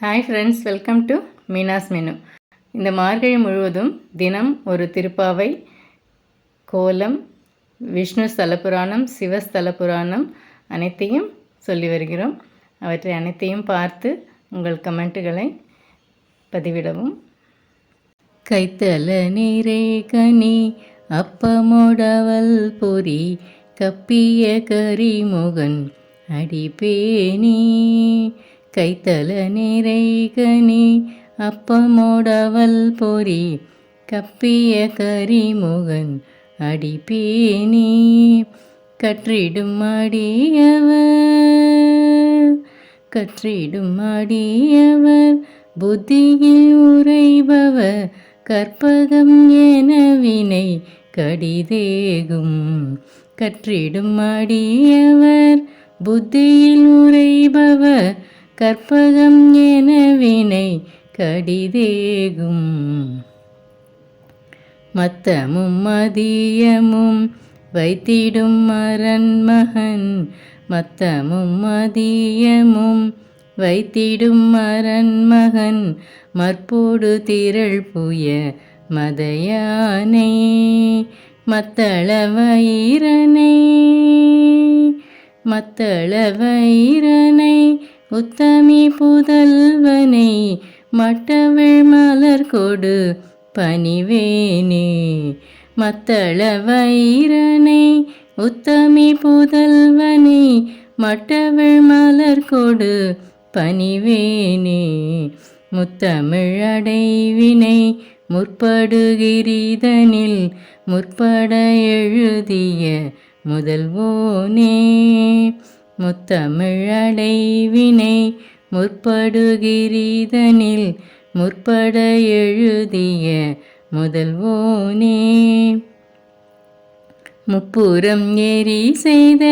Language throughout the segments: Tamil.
Hi friends welcome to Meena's menu இந்த மார்கழி முழுவதும் தினம் ஒரு திருப்பாவை கோலம் விஷ்ணு ஸ்தல புராணம் சிவஸ்தல புராணம் அனைத்தையும் சொல்லி வருகிறோம். அவற்றை அனைத்தையும் பார்த்து உங்கள் கமெண்ட்டுகளை பதிவிடவும். கைத்தல நீரே கனி அப்பமோடவல் பொறி கப்பிய கரிமுகன் அடிப்பேனி. கைத்தல நீரை கனி அப்பமோடவல் பொறி கப்பிய கரிமுகன் அடிப்பேனி கற்றிடும் அடியவர் கற்றிடும் அடியவர் புத்தியில் உரைபவர் கற்பகம் என வினை கடிதேகும். கற்றிடும் அடியவர் புத்தியில் உரைபவர் கற்பகம் என வினை கடிதேகும். மத்தமும் மதியமும் வைத்திடும் மரண்மகன் மத்தமும் மதியமும் வைத்திடும் மரண்மகன் மற்போடு திரள் புய மதையானை. மத்தள வைரனை மத்தள வைரனை உத்தமி புதல்வனை மட்டவிழ் மலர் கொடு பணிவேனே. மத்தள வைரனை உத்தமி புதல்வனை மட்டவிழ் மலர் கொடு பணிவேனே. முத்தமிழடைவினை முற்படுகிரிதனில் முற்பட எழுதிய முதல்வோனே. முத்தமிழடைவினை முற்படுகிரிதனில் முற்பட எழுதிய முதல்வோனே. முப்புறம் எரி செய்த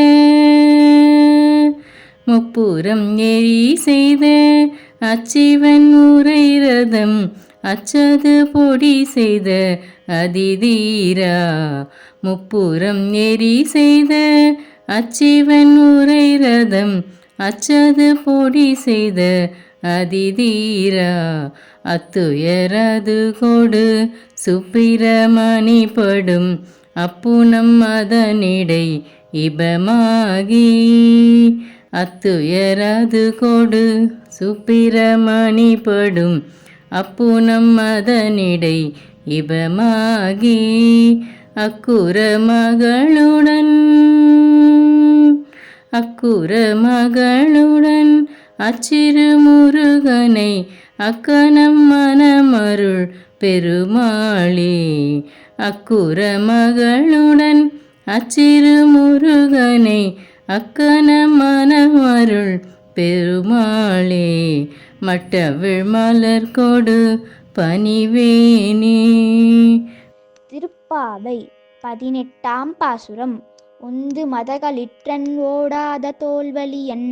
முப்புறம் எரி செய்த அச்சிவன் உரை ரதம் அச்சது பொடி செய்த அதிதீரா. முப்புறம் எரி செய்த அச்சிவன் உரை ரதம் அச்சது பொடி செய்த அதிதீரா. அத்துயரது கொடு சுப்பிரமணி படும் அப்புனம் அதனிடை இபமாகி. அத்துயரது கொடு சுப்பிரமணி படும் அப்புனம் அதனிடை இபமாகி. அக்குற மகளுடன் அக்குற மகளுடன் அச்சிறு முருகனை அக்கணம் மனமருள் பெருமாளே. அக்குற மகளுடன் அச்சிறு முருகனை அக்கன மனமருள் பெருமாளே. மட்டவிழ் மலர் கொடு பணிவேனே. திருப்பாவை பதினெட்டாம் பாசுரம். உந்து மதகளிற்றன் ஓடாத தோல்வலியன்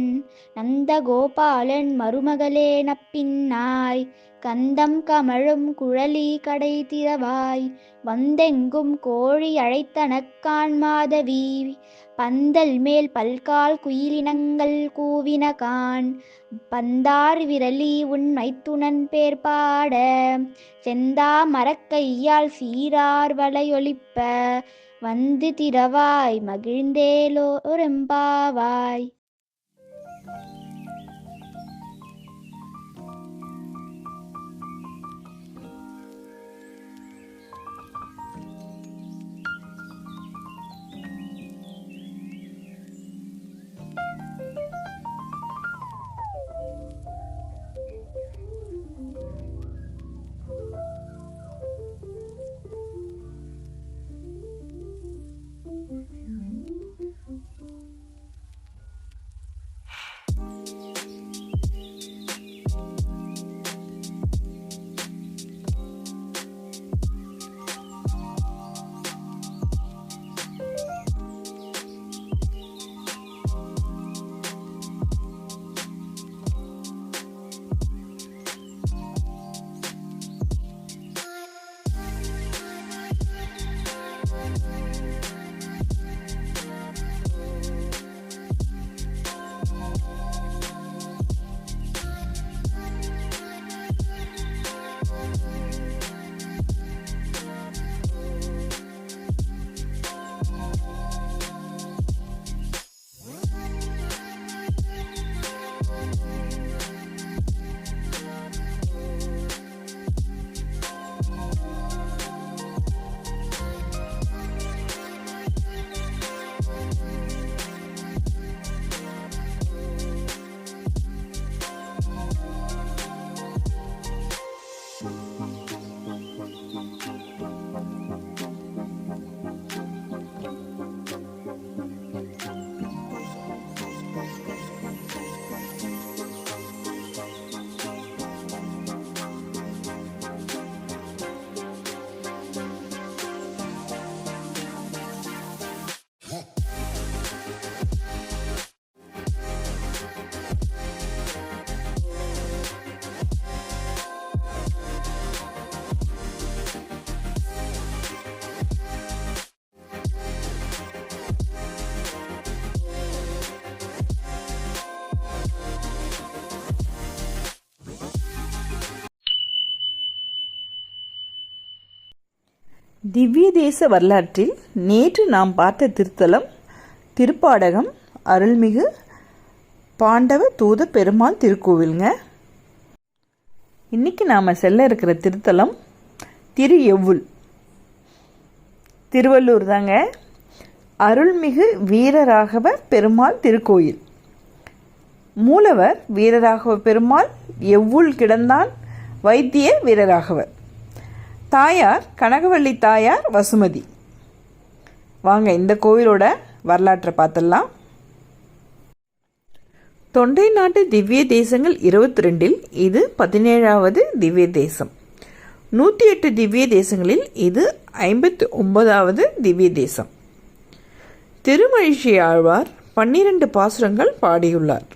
நந்த கோபாலன் மருமகளே நப்பின்னாய் கந்தம் கமழும் குழலி கடை திறவாய் வந்தெங்கும் கோழி அழைத்தனக்கான் மாதவி பந்தல் மேல் பல்கால் குயிலினங்கள் கூவின கான் பந்தார் விரலி உண்மைத்துணன் பேர் பாட செந்தா மரக்கையால் சீரார் வலையொலிப்ப வந்து திறவாய் மகிழ்ந்தேலோரெம்பாவாய் திவ்ய தேச வரலாற்றில் நேற்று நாம் பார்த்த திருத்தலம் திருப்பாடகம் அருள்மிகு பாண்டவ தூத பெருமாள் திருக்கோவிலுங்க. இன்னைக்கு நாம் செல்ல இருக்கிற திருத்தலம் திரு எவ்வுல் திருவள்ளூர் தாங்க. அருள்மிகு வீரராகவ பெருமாள் திருக்கோயில். மூலவர் வீரராகவ பெருமாள் எவ்வுள் கிடந்தான் வைத்திய வீரராகவர். தாயார் கனகவள்ளி தாயார் வசுமதி. வாங்க இந்த கோவிலோட வரலாற்றை பார்த்துடலாம். தொண்டை நாட்டு திவ்ய தேசங்கள் இருபத்தி ரெண்டில் இது பதினேழாவது திவ்ய தேசம். நூற்றி எட்டு திவ்ய தேசங்களில் இது ஐம்பத்தி ஒன்பதாவது திவ்ய தேசம். திருமழிஷி ஆழ்வார் பன்னிரண்டு பாசுரங்கள் பாடியுள்ளார்.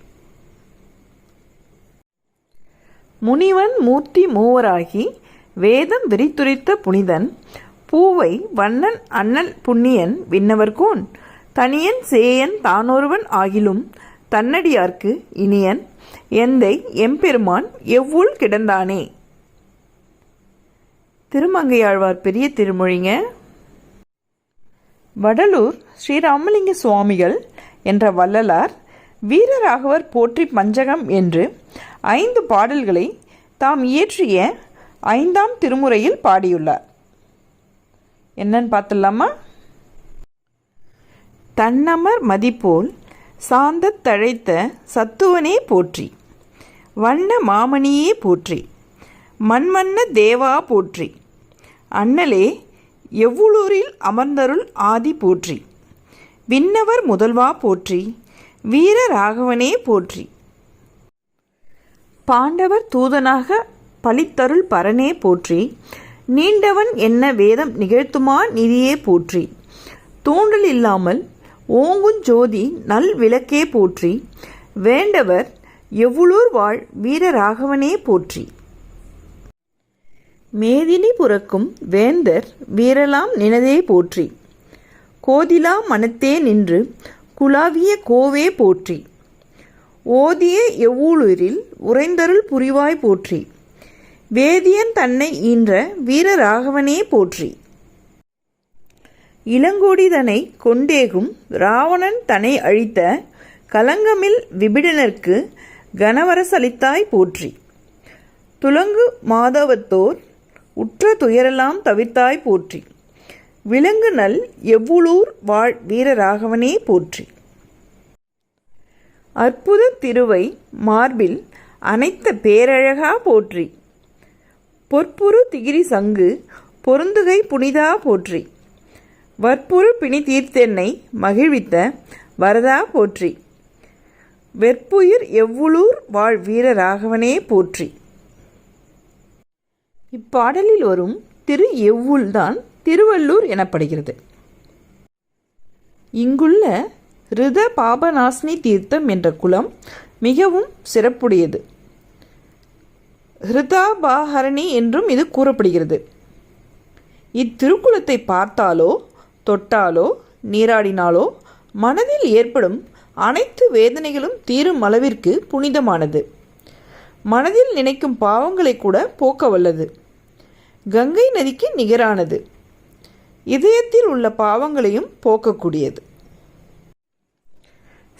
முனிவன் மூர்த்தி மூவராகி வேதம் விரித்துரைத்த புனிதன் பூவை வண்ணன் அண்ணன் புண்ணியன் விண்ணவர்கோன் தனியன் சேயன் தானொருவன் ஆகிலும் தன்னடியார்க்கு இனியன் எந்தை எம்பெருமான் எவ்வுள் கிடந்தானே? திருமங்கையாழ்வார் பெரிய திருமொழிங்க. வடலூர் ஸ்ரீராமலிங்க சுவாமிகள் என்ற வள்ளலார் வீரராகவர் போற்றி பஞ்சகம் என்று ஐந்து பாடல்களை தாம் இயற்றிய ஐந்தாம் திருமுறையில் பாடியுள்ளார். என்னன்னு பார்த்துடலாமா? தன்னமர் மதிப்போல் சாந்தத் தழைத்த சத்துவனே போற்றி. வண்ண மாமணியே போற்றி. மண்மன்ன தேவா போற்றி. அண்ணலே எவ்வுளூரில் அமர்ந்தருள் ஆதி போற்றி. விண்ணவர் முதல்வா போற்றி. வீர ராகவனே போற்றி. பாண்டவர் தூதனாக பலித்தருள் பரனே போற்றி. நீண்டவன் என்ன வேதம் நிகழ்த்துமா நிதியே போற்றி. தூண்டல் இல்லாமல் ஓங்குஞ்சோதி நல் விளக்கே போற்றி. வேண்டவர் எவ்வளூர் வாழ் வீரராகவனே போற்றி. மேதினி புறக்கும் வேந்தர் வீரலாம் நினதே போற்றி. கோதிலா மனத்தே நின்று குலாவிய கோவே போற்றி. ஓதிய எவ்வூளூரில் உறைந்தருள் புரிவாய் போற்றி. வேதியன் தன்னை ஈன்ற வீரராகவனே போற்றி. இளங்கோடிதனை கொண்டேகும் ராவணன் தன்னை அழித்த கலங்கமில் விபிடனர்க்கு கனவரசளித்தாய் போற்றி. துலங்கு மாதவத்தோர் உற்ற துயரெல்லாம் தவிர்த்தாய் போற்றி. விலங்கு நல் எவ்வுளூர் வாழ் வீரராகவனே போற்றி. அற்புத திருவை மார்பில் அனைத்த பேரழகா போற்றி. பொற்புரு திகிரி சங்கு பொருந்துகை புனிதா போற்றி. வற்புறு பிணி தீர்த்தென்னை மகிழ்வித்த வரதா போற்றி. வெற்புயிர் எவ்வுளூர் வாழ் வீரராகவனே போற்றி. இப்பாடலில் வரும் திரு எவ்வுள் தான் திருவள்ளூர் எனப்படுகிறது. இங்குள்ள ரித பாபநாசினி தீர்த்தம் என்ற குலம் மிகவும் சிறப்புடையது. ஹிருதாபாஹரணி என்றும் இது கூறப்படுகிறது. இத்திருக்குளத்தை பார்த்தாலோ தொட்டாலோ நீராடினாலோ மனதில் ஏற்படும் அனைத்து வேதனைகளும் தீரும் அளவிற்கு புனிதமானது. மனதில் நினைக்கும் பாவங்களை கூட போக்க வல்லது கங்கை நதிக்கு நிகரானது. இதயத்தில் உள்ள பாவங்களையும் போக்கக்கூடியது.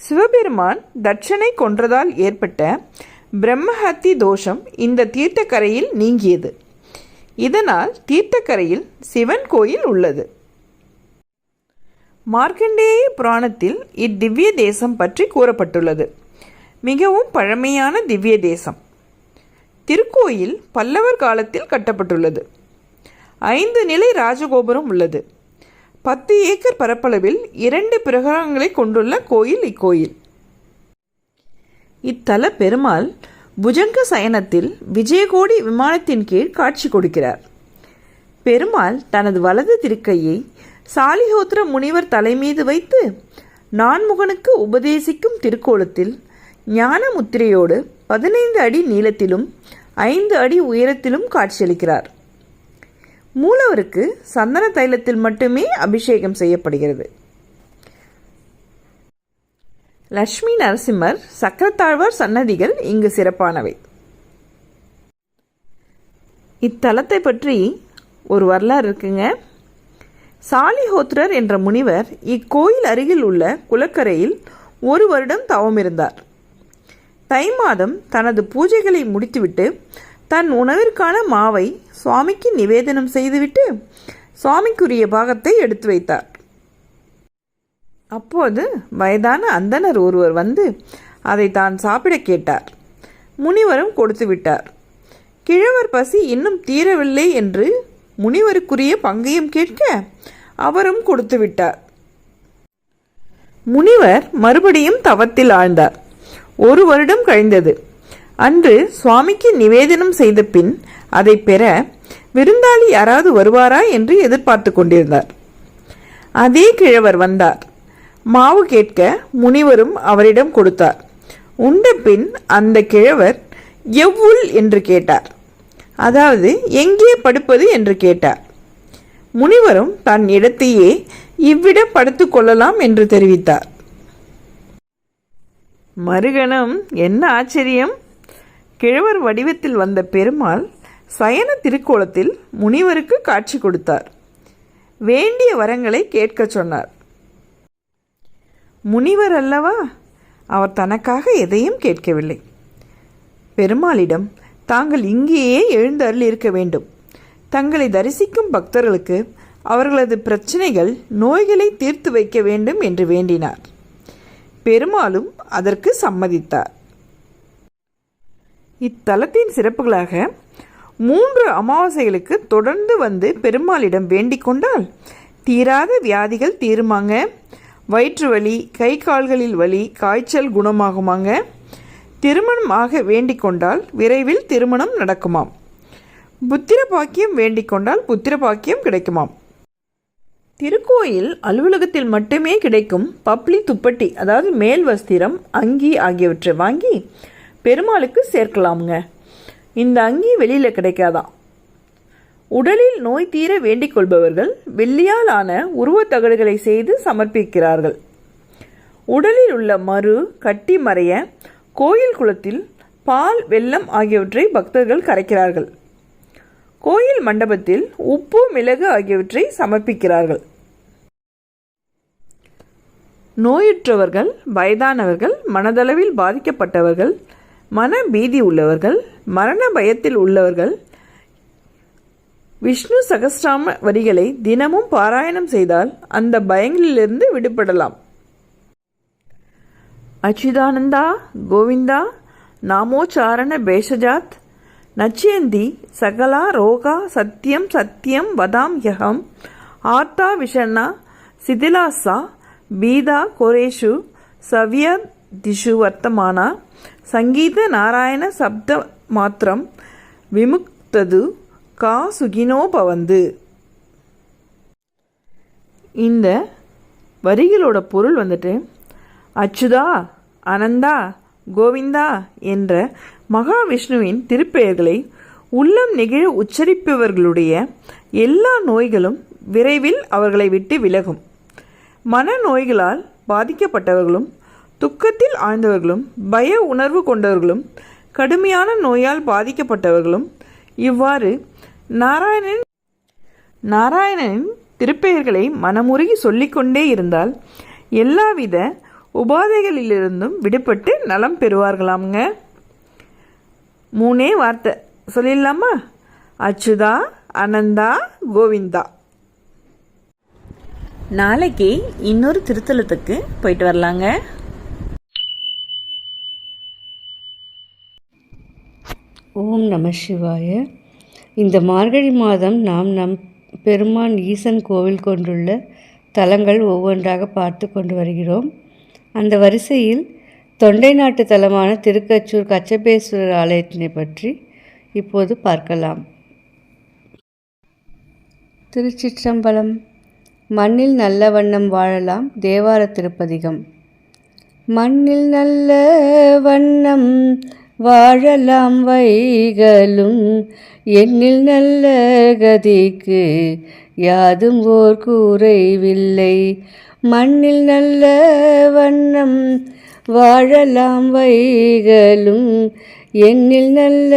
சிவபெருமான் தட்சனை கொன்றதால் ஏற்பட்ட பிரம்மஹத்தி தோஷம் இந்த தீர்த்தக்கரையில் நீங்கியது. இதனால் தீர்த்தக்கரையில் சிவன் கோயில் உள்ளது. மார்க்கண்டேய புராணத்தில் இத்திவ்ய தேசம் பற்றி கூறப்பட்டுள்ளது. மிகவும் பழமையான திவ்ய தேசம். திருக்கோயில் பல்லவர் காலத்தில் கட்டப்பட்டுள்ளது. ஐந்து நிலை ராஜகோபுரம் உள்ளது. பத்து ஏக்கர் பரப்பளவில் இரண்டு பிரகாரங்களை கொண்டுள்ள கோயில் இக்கோயில். இத்தல பெருமாள் புஜங்க சயனத்தில் விஜயகோடி விமானத்தின் கீழ் காட்சி கொடுக்கிறார். பெருமாள் தனது வலது திருக்கையை சாலிஹோத்திர முனிவர் தலைமீது வைத்து நான்முகனுக்கு உபதேசிக்கும் திருக்கோலத்தில் ஞான முத்திரையோடு பதினைந்து அடி நீளத்திலும் ஐந்து அடி உயரத்திலும் காட்சியளிக்கிறார். மூலவருக்கு சந்தன தைலத்தில் மட்டுமே அபிஷேகம் செய்யப்படுகிறது. லட்சுமி நரசிம்மர் சக்கரத்தாழ்வார் சன்னதிகள் இங்கு சிறப்பானவை. இத்தலத்தை பற்றி ஒரு வரலாறு இருக்குங்க. சாலிஹோத்ரர் என்ற முனிவர் இக்கோயில் அருகில் உள்ள குளக்கரையில் ஒரு வருடம் தவமிருந்தார் தை மாதம் தனது பூஜைகளை முடித்துவிட்டு தன் உணவிற்கான மாவை சுவாமிக்கு நிவேதனம் செய்துவிட்டு சுவாமிக்குரிய பாகத்தை எடுத்து வைத்தார். அப்போது வயதான அந்தணர் ஒருவர் வந்து அதை தான் சாப்பிட கேட்டார். முனிவரும் கொடுத்து விட்டார். கிழவர் பசி இன்னும் தீரவில்லை என்று முனிவருக்குரிய பங்கையும் கேட்க அவரும் கொடுத்து விட்டார். முனிவர் மறுபடியும் தவத்தில் ஆழ்ந்தார். ஒரு வருடம் கழிந்தது. அன்று சுவாமிக்கு நிவேதனம் செய்த பின் அதை பெற விருந்தாளி யாராவது வருவாரா என்று எதிர்பார்த்து கொண்டிருந்தார். அதே கிழவர் வந்தார். மாவு கேட்க முனிவரும் அவரிடம் கொடுத்தார். உண்ட பின் அந்த கிழவர் எவ்வுள்? என்று கேட்டார். அதாவது எங்கே படுப்பது? என்று கேட்டார். முனிவரும் தன் இடத்தையே இவ்விடம் படுத்து கொள்ளலாம் என்று தெரிவித்தார். மறுகணம் என்ன ஆச்சரியம்? கிழவர் வடிவத்தில் வந்த பெருமாள் சயன திருக்கோலத்தில் முனிவருக்கு காட்சி கொடுத்தார். வேண்டிய வரங்களை கேட்கச் சொன்னார். முனிவர் அல்லவா? அவர் தனக்காக எதையும் கேட்கவில்லை. பெருமாளிடம் தாங்கள் இங்கேயே எழுந்தருள் இருக்க வேண்டும். தங்களை தரிசிக்கும் பக்தர்களுக்கு அவர்களது பிரச்சனைகள் நோய்களை தீர்த்து வைக்க வேண்டும் என்று வேண்டினார். பெருமாளும் அதற்கு சம்மதித்தார். இத்தலத்தின் சிறப்புகளாக மூன்று அமாவாசைகளுக்கு தொடர்ந்து வந்து பெருமாளிடம் வேண்டிக் கொண்டால் தீராத வியாதிகள் தீருமாங்க. வயிற்று வலி கை கால்களில் வலி காய்ச்சல் குணமாகுமாங்க? திருமணம் ஆக வேண்டிக் கொண்டால் விரைவில் திருமணம் நடக்குமாம். புத்திர பாக்கியம் வேண்டிக் கொண்டால் புத்திர பாக்கியம் கிடைக்குமாம். திருக்கோயில் அலுவலகத்தில் மட்டுமே கிடைக்கும் பப்ளி துப்பட்டி அதாவது மேல் வஸ்திரம் அங்கி ஆகியவற்றை வாங்கி பெருமாளுக்கு சேர்க்கலாமுங்க. இந்த அங்கி வெளியில் கிடைக்காதான் உடலில் நோய் தீர வேண்டிக் கொள்பவர்கள் வெள்ளியால் ஆன உருவத்தகடுகளை செய்து சமர்ப்பிக்கிறார்கள். உடலில் உள்ள மறு கட்டி மறைய கோயில் குளத்தில் பால் வெல்லம் ஆகியவற்றை பக்தர்கள் கரைக்கிறார்கள். கோயில் மண்டபத்தில் உப்பு மிளகு ஆகியவற்றை சமர்ப்பிக்கிறார்கள். நோயுற்றவர்கள் வயதானவர்கள் மனதளவில் பாதிக்கப்பட்டவர்கள் மன பீதி உள்ளவர்கள் மரண பயத்தில் உள்ளவர்கள் விஷ்ணு சகஸ்ராம வரிகளை தினமும் பாராயணம் செய்தால் அந்த பயங்களிலிருந்து விடுபடலாம். அச்சுதானந்தா கோவிந்தா நாமோச்சாரண பேஷஜாத் நச்சியந்தி சகலா ரோகா சத்தியம் சத்தியம் வதாம் யகம் ஆர்த்தா விஷண்ணா சிதிலாசா பீதா கோரேஷு சவ்ய திஷு வர்த்தமானா சங்கீத நாராயண சப்த மாத்திரம் விமுக்தது கா சுகினோ பவந்து. இந்த வரிகளோட பொருள் வந்துட்டு அச்சுதா அனந்தா கோவிந்தா என்ற மகாவிஷ்ணுவின் திருப்பெயர்களை உள்ளம் நெகிழ உச்சரிப்பவர்களுடைய எல்லா நோய்களும் விரைவில் அவர்களை விட்டு விலகும். மன நோய்களால் பாதிக்கப்பட்டவர்களும் துக்கத்தில் ஆழ்ந்தவர்களும் பய உணர்வு கொண்டவர்களும் கடுமையான நோயால் பாதிக்கப்பட்டவர்களும் இவ்வாறு நாராயணன் நாராயணனின் திருப்பெயர்களை மனமுருகி சொல்லிக்கொண்டே இருந்தால் எல்லாவித உபாதைகளிலிருந்தும் விடுபட்டு நலம் பெறுவார்களாம்ங்க. மூணே வார்த்தை. சொல்லிடலாமா? அச்சுதா அனந்தா கோவிந்தா. நாளைக்கு இன்னொரு திருத்தலத்துக்கு போயிட்டு வரலாங்க. ஓம் நம சிவாய. இந்த மார்கழி மாதம் நாம் நம் பெருமான் ஈசன் கோவில் கொண்டுள்ள தலங்கள் ஒவ்வொன்றாக பார்த்து கொண்டு வருகிறோம். அந்த வரிசையில் தொண்டை நாட்டு தலமான திருக்கச்சூர் கச்சபேஸ்வரர் ஆலயத்தினை பற்றி இப்போது பார்க்கலாம். திருச்சிற்றம்பலம். மண்ணில் நல்ல வண்ணம் வாழலாம் தேவார திருப்பதிகம். மண்ணில் நல்ல வண்ணம் வாழலாம் வைகளும் எண்ணில் நல்ல கதிக்கு யாதும் ஓர் கூறைவில்லை. மண்ணில் நல்ல வண்ணம் வாழலாம் வைகளும் எண்ணில் நல்ல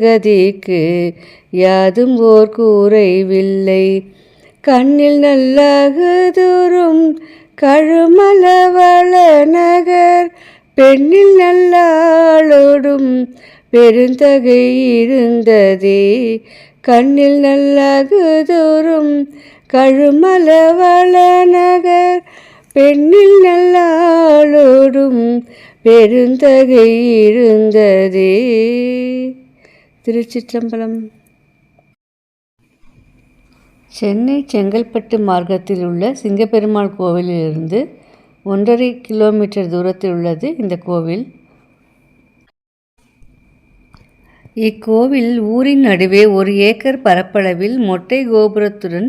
கதிக்கு யாதும் ஓர் கூறைவில்லை. கண்ணில் நல்ல கழுமல வள நகர் பெண்ணில் நல்லாளோடும் பெருந்தகை இருந்ததே. கண்ணில் நல்லாகுதோறும் கழுமல நகர் பெண்ணில் நல்லாளோடும் பெருந்தகை இருந்ததே. திருச்சிற்றம்பலம். சென்னை செங்கல்பட்டு மார்க்கத்தில் உள்ள சிங்கப்பெருமாள் கோவிலிலிருந்து ஒன்றரை கிலோமீட்டர் தூரத்தில் உள்ளது இந்த கோவில். இக்கோவில் ஊரின் நடுவே ஒரு ஏக்கர் பரப்பளவில் மொட்டை கோபுரத்துடன்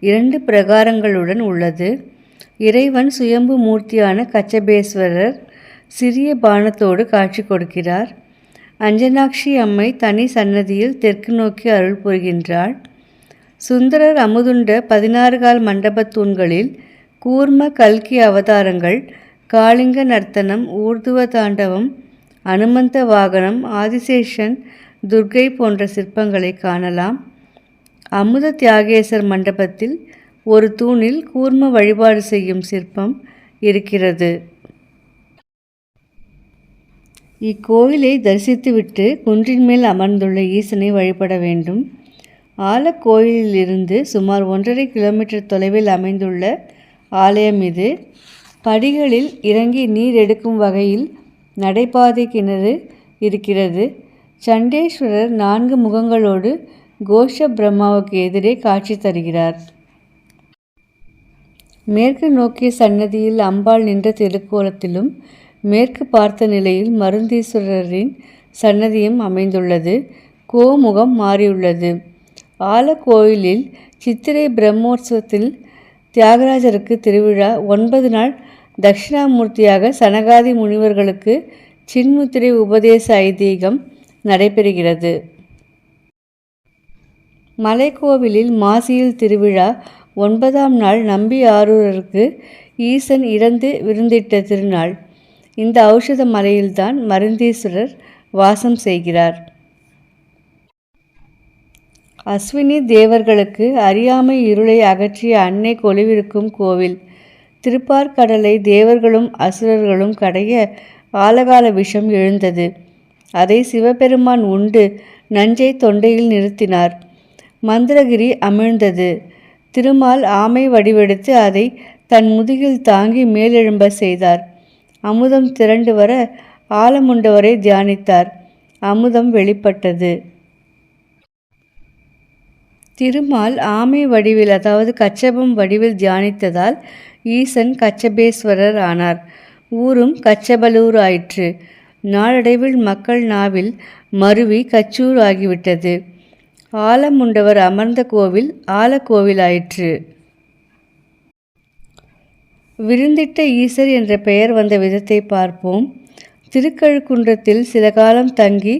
இரண்டு பிரகாரங்களுடன் உள்ளது. இறைவன் சுயம்பு மூர்த்தியான கச்சபேஸ்வரர் சிறிய பானத்தோடு காட்சி கொடுக்கிறார். அஞ்சனாட்சி அம்மை தனி சன்னதியில் தெற்கு நோக்கி அருள் புரிகின்றாள். சுந்தரர் அமுதுண்ட பதினாறு கால் மண்டபத் தூண்களில் கூர்ம கல்கி அவதாரங்கள் காளிங்க நர்த்தனம் ஊர்துவ தாண்டவம் அனுமந்த வாகனம் ஆதிசேஷன் துர்க்கை போன்ற சிற்பங்களை காணலாம். அமுத தியாகேசர் மண்டபத்தில் ஒரு தூணில் கூர்ம வழிபாடு செய்யும் சிற்பம் இருக்கிறது. இக்கோயிலை தரிசித்துவிட்டு குன்றின் மேல் அமர்ந்துள்ள ஈசனை வழிபட வேண்டும். ஆலக்கோயிலிருந்து சுமார் ஒன்றரை கிலோமீட்டர் தொலைவில் அமைந்துள்ள ஆலயம் இது. படிகளில் இறங்கி நீர் எடுக்கும் வகையில் நடைபாதை கிணறு இருக்கிறது. சண்டேஸ்வரர் நான்கு முகங்களோடு கோஷ பிரம்மாவுக்கு எதிரே காட்சி தருகிறார். மேற்கு நோக்கிய சன்னதியில் அம்பாள் நின்ற திருக்கோலத்திலும் மேற்கு பார்த்த நிலையில் மருந்தீஸ்வரரின் சன்னதியும் அமைந்துள்ளது. கோமுகம் மாறியுள்ளது. ஆலக்கோயிலில் சித்திரை பிரம்மோற்சவத்தில் தியாகராஜருக்கு திருவிழா ஒன்பது நாள் தட்சிணாமூர்த்தியாக சனகாதி முனிவர்களுக்கு சின்முத்திரை உபதேச ஐதீகம் நடைபெறுகிறது. மலைக்கோவிலில் மாசியில் திருவிழா ஒன்பதாம் நாள் நம்பி ஆரூரருக்கு ஈசன் இறந்து விருந்திட்ட திருநாள். இந்த ஔஷத மலையில்தான் மருந்தீஸ்வரர் வாசம் செய்கிறார். அஸ்வினி தேவர்களுக்கு அறியாமை இருளை அகற்றிய அன்னை கொலுவிருக்கும் கோவில். திருப்பார்கடலை தேவர்களும் அசுரர்களும் கடைய ஆலகால விஷம் எழுந்தது. அதை சிவபெருமான் உண்டு நஞ்சை தொண்டையில் நிறுத்தினார். மந்திரகிரி அமிழ்ந்தது. திருமால் ஆமை வடிவெடுத்து அதை தன் முதுகில் தாங்கி மேலெழும்ப செய்தார். அமுதம் திரண்டு வர ஆலமுண்டவரை தியானித்தார். அமுதம் வெளிப்பட்டது. திருமால் ஆமை வடிவில் அதாவது கச்சபம் வடிவில் தியானித்ததால் ஈசன் கச்சபேஸ்வரர் ஆனார். ஊரும் கச்சபலூர் ஆயிற்று. நாளடைவில் மக்கள் நாவில் மருவி கச்சூர் ஆகிவிட்டது. ஆலமுண்டவர் அமர்ந்த கோவில் ஆலக்கோவிலாயிற்று விருந்திட்ட ஈசர் என்ற பெயர் வந்த விதத்தை பார்ப்போம். திருக்கழுக்குன்றத்தில் சில காலம் தங்கி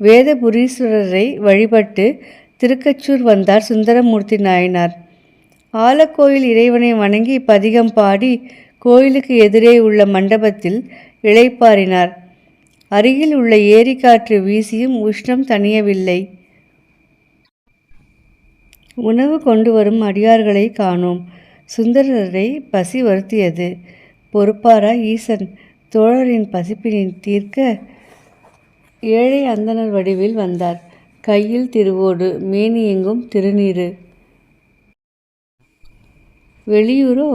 வேதபுரீஸ்வரரை வழிபட்டு திருக்கச்சூர் வந்தார் சுந்தரமூர்த்தி நாயனார். ஆலக்கோயில் இறைவனை வணங்கி பதிகம் பாடி கோயிலுக்கு எதிரே உள்ள மண்டபத்தில் இளைப்பாறினார். அருகில் உள்ள ஏரிக்காற்று வீசியும் உஷ்ணம் தணியவில்லை. உணவு கொண்டு வரும் அடியார்களை காணோம். சுந்தரரை பசி வருத்தியது. பொறுப்பாரா ஈசன்? தோழரின் பசிப்பினை தீர்க்க ஏழை அந்தணர் வடிவில் வந்தார். கையில் திருவோடு மேனி எங்கும் திருநீரு. வெளியூரோ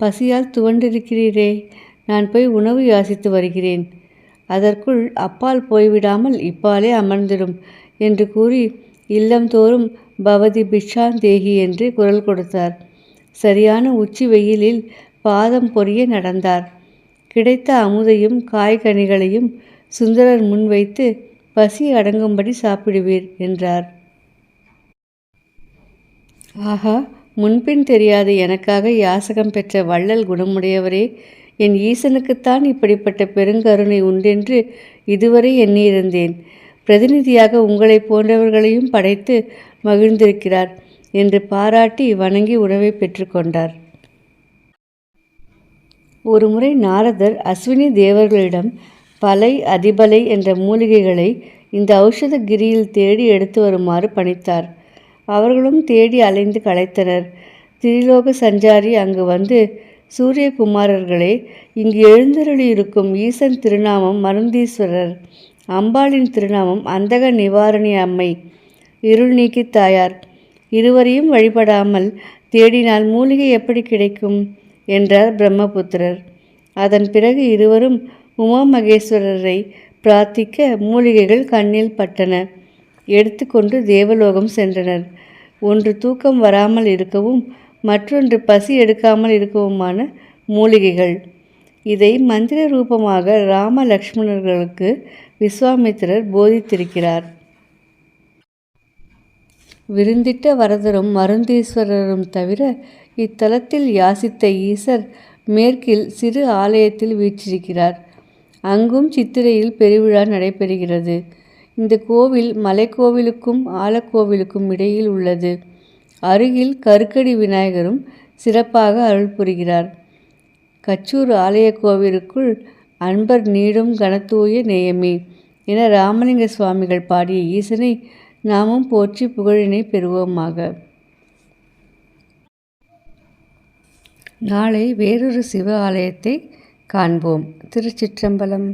பசியால் துவண்டிருக்கிறீரே நான் போய் உணவு யாசித்து வருகிறேன். அதற்குள் அப்பால் போய்விடாமல் இப்பாலே அமர்ந்திடும் என்று கூறி இல்லம்தோறும் பவதி பிஷாந்தேகி என்று குரல் கொடுத்தார். சரியான உச்சி வெயிலில் பாதம் பொரிய நடந்தார். கிடைத்த அமுதையும் காய்கனிகளையும் சுந்தரர் முன்வைத்து பசி அடங்கும்படி சாப்பிடுவீர் என்றார். ஆஹா முன்பின் தெரியாத எனக்காக யாசகம் பெற்ற வள்ளல் குணமுடையவரே என் ஈசனுக்குத்தான் இப்படிப்பட்ட பெருங்கருணை உண்டென்று இதுவரை எண்ணியிருந்தேன். பிரதிநிதியாக உங்களைப் போன்றவர்களையும் படைத்து மகிழ்ந்திருக்கிறார் என்று பாராட்டி வணங்கி உணவை பெற்றுக்கொண்டார் ஒருமுறை நாரதர் அஸ்வினி தேவர்களிடம் பலை அதிபலை என்ற மூலிகைகளை இந்த ஔஷத கிரியில் தேடி எடுத்து வருமாறு பணித்தார். அவர்களும் தேடி அலைந்து களைத்தனர். திரிலோக சஞ்சாரி அங்கு வந்து சூரியகுமாரர்களே இங்கு எழுந்தருளியிருக்கும் ஈசன் திருநாமம் மருந்தீஸ்வரர் அம்பாளின் திருநாமம் அந்தக நிவாரணி அம்மை இருள் நீக்கி தாயார். இருவரையும் வழிபடாமல் தேடினால் மூலிகை எப்படி கிடைக்கும்? என்றார் பிரம்மபுத்திரர். அதன் பிறகு இருவரும் உமா மகேஸ்வரரை பிரார்த்திக்க மூலிகைகள் கண்ணில் பட்டன. எடுத்துக்கொண்டு தேவலோகம் சென்றனர். ஒன்று தூக்கம் வராமல் இருக்கவும் மற்றொன்று பசி எடுக்காமல் இருக்கவுமான மூலிகைகள். இதை மந்திர ரூபமாக ராம லக்ஷ்மணர்களுக்கு விஸ்வாமித்திரர் போதித்திருக்கிறார். விருந்திட்ட வரதரும் மருந்தீஸ்வரரும் தவிர இத்தலத்தில் யாசித்த ஈசர் மேற்கில் சிறு ஆலயத்தில் வீற்றிருக்கிறார். அங்கும் சித்திரையில் பெருவிழா நடைபெறுகிறது. இந்த கோவில் மலைக்கோவிலுக்கும் ஆலக்கோவிலுக்கும் இடையில் உள்ளது. அருகில் கருக்கடி விநாயகரும் சிறப்பாக அருள் புரிகிறார். கச்சூர் ஆலய கோவிலுக்குள் அன்பர் நீடும் கனத்தூய நேயமே என ராமலிங்க சுவாமிகள் பாடிய ஈசனை நாமும் போற்றி புகழினை பெறுவோமாக. நாளை வேறொரு சிவ ஆலயத்தை காண்போம். திருச்சிற்றம்பலம்